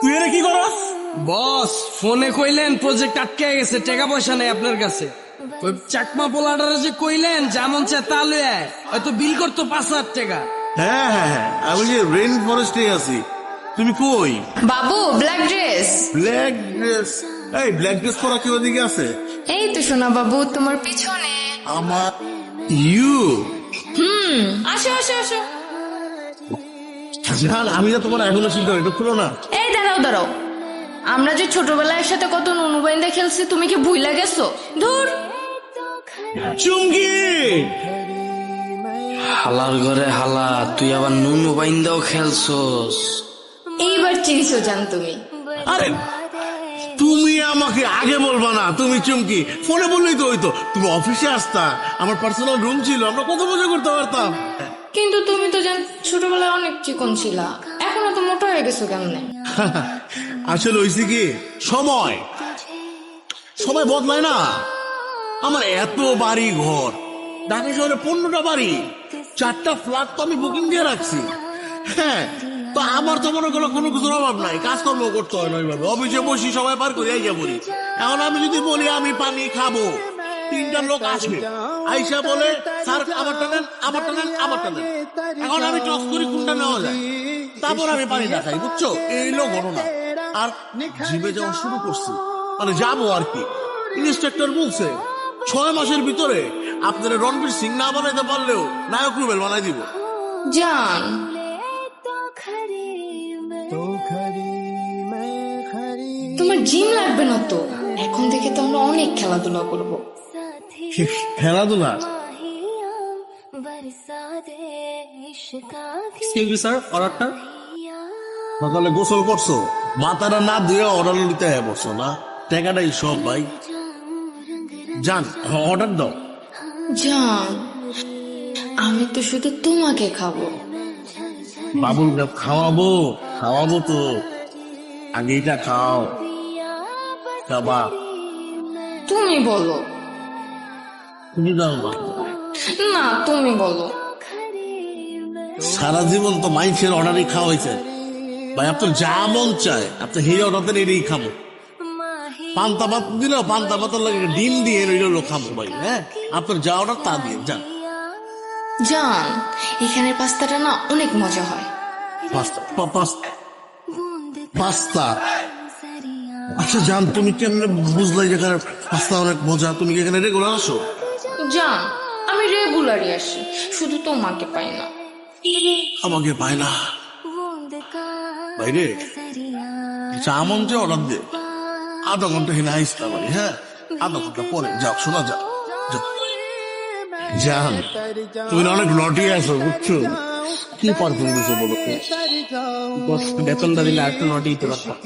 তুই এর কি করস? বস ফোনে কইলেন প্রজেক্ট আটকে গেছে টাকা পয়সা নেই আপনার কাছে। ওই চাকমা পোলাডারে যে কইলেন যেমন চা তা লয়ে। হয়তো বিল করতো পাঁচ হাজার টাকা। হ্যাঁ হ্যাঁ হ্যাঁ আমি যে রেইন ফরেস্টে আছি। তুমি কই? বাবু ব্ল্যাক ড্রেস ব্ল্যাক ড্রেস এই ব্ল্যাক ড্রেস পরা কেউ এদিকে আছে? এই তো শোনা বাবু তোমার পিছনে। আমার ইউ হুম আসো আসো আসো। জান আমি না তোমার এখনও চিন্তা এটা খুলো না। এই দাঁড়াও দাঁড়াও। আমরা যে ছোটবেলায় একসাথে কত নুনুবাইন্দা খেলছি তুমি কি ভুইলা গেছো ধুর চুমকি হালার ঘরে হালা তুই আবার নুনু বাইন্দাও খেলছস এইবার চিনছো জান তুমি আরে তুমি আমাকে আগে বলবা না তুমি চুমকি ফোনে বললেই তো হইতো তুমি অফিসে আসতা আমার পার্সোনাল রুম ছিল আমরা কত মজা করতে পারতাম কিন্তু তুমি তো জান, ছোটবেলায় অনেক চিকন ছিলা। এখনও তো মোটা হয়ে গেছো কেমনে? আসলে হয়েছে কি, সময়। সময় বদলায় না। আমার এত বাড়ি ঘর। ঢাকা শহরে পনেরোটা বাড়ি। চারটা ফ্ল্যাট তো আমি বুকিং দিয়ে রাখছি। হ্যাঁ তো আমার তো মনে করো কোনো কিছুর অভাব নাই। কাজকর্ম করতে হয় না অফিসে বসি সবাই পার করি আইসা বলি। এখন আমি যদি বলি আমি পানি খাব তিনটা লোক আসবে। আইসা বলে, স্যার, আমারটা নেন আমারটা নেন আমারটা নেন। এখন আমি টস করি, কোনটা নেওয়া যায়? তারপর আমি পানি দেখাই, বুঝছ? এই লোক ঘটনা আর জিমে যাওয়া শুরু করছি। মানে যাব আর কি। ইন্সট্রাক্টর বলছে, ছয় মাসের ভিতরে আপনারা রণবীর সিং না বানাইতে পারলেও নায়ক রুবেল বানাই দিব। জান। তোমার জিম লাগবে না তো? এখন থেকে তো আমরা অনেক খেলাধুলা করব। খেলাধুলা স্যার অর্ডারটা সকালে গোসল করছ মাথাটা না ধুয়ে অর্ডার নিতে হ্যাঁ বসো না টাকাটাই সব ভাই যান অর্ডার দাও জান আমি তো শুধু তোমাকে খাব। বাবুল খাওয়াবো খাওয়াবো তো। আগে এটা খাও। খাবা। তুমি বলো। তুমি দাও না। তুমি বলো। সারা জীবন তো মাইন্সের অর্ডারই খাওয়া হয়েছে। ভাই আপনার যা মন চায় আপনি সেই অর্ডার এটাই খাব পান্তা ভাত দিল পান্তা ভাতের লাগে ডিম দিয়ে ওইগুলো খাব ভাই হ্যাঁ? আপনার যা অর্ডার তা দিয়ে যান। যান এখানের পাস্তাটা না অনেক মজা হয়। Pasta pasta. পাস্তা। আচ্ছা জান তুমি কেন বুঝলাই যে এখানে পাস্তা অনেক মজা তুমি কি এখানে রেগুলার আসো? জান আমি রেগুলারই আসি শুধু তোমাকে পাই না আমাকে পায় না বাইরে চা মন যে অর্ডার দে আধা ঘণ্টা হেনে আইসতে পারি হ্যাঁ আধা ঘণ্টা পরে যাও শোনা যাও। জান তুমি অনেক লটি আছো বুঝছ কি পারফিউম দিছো বলো তো? বেতনটা দিলে আর একটু নটি দিতে পারতাম!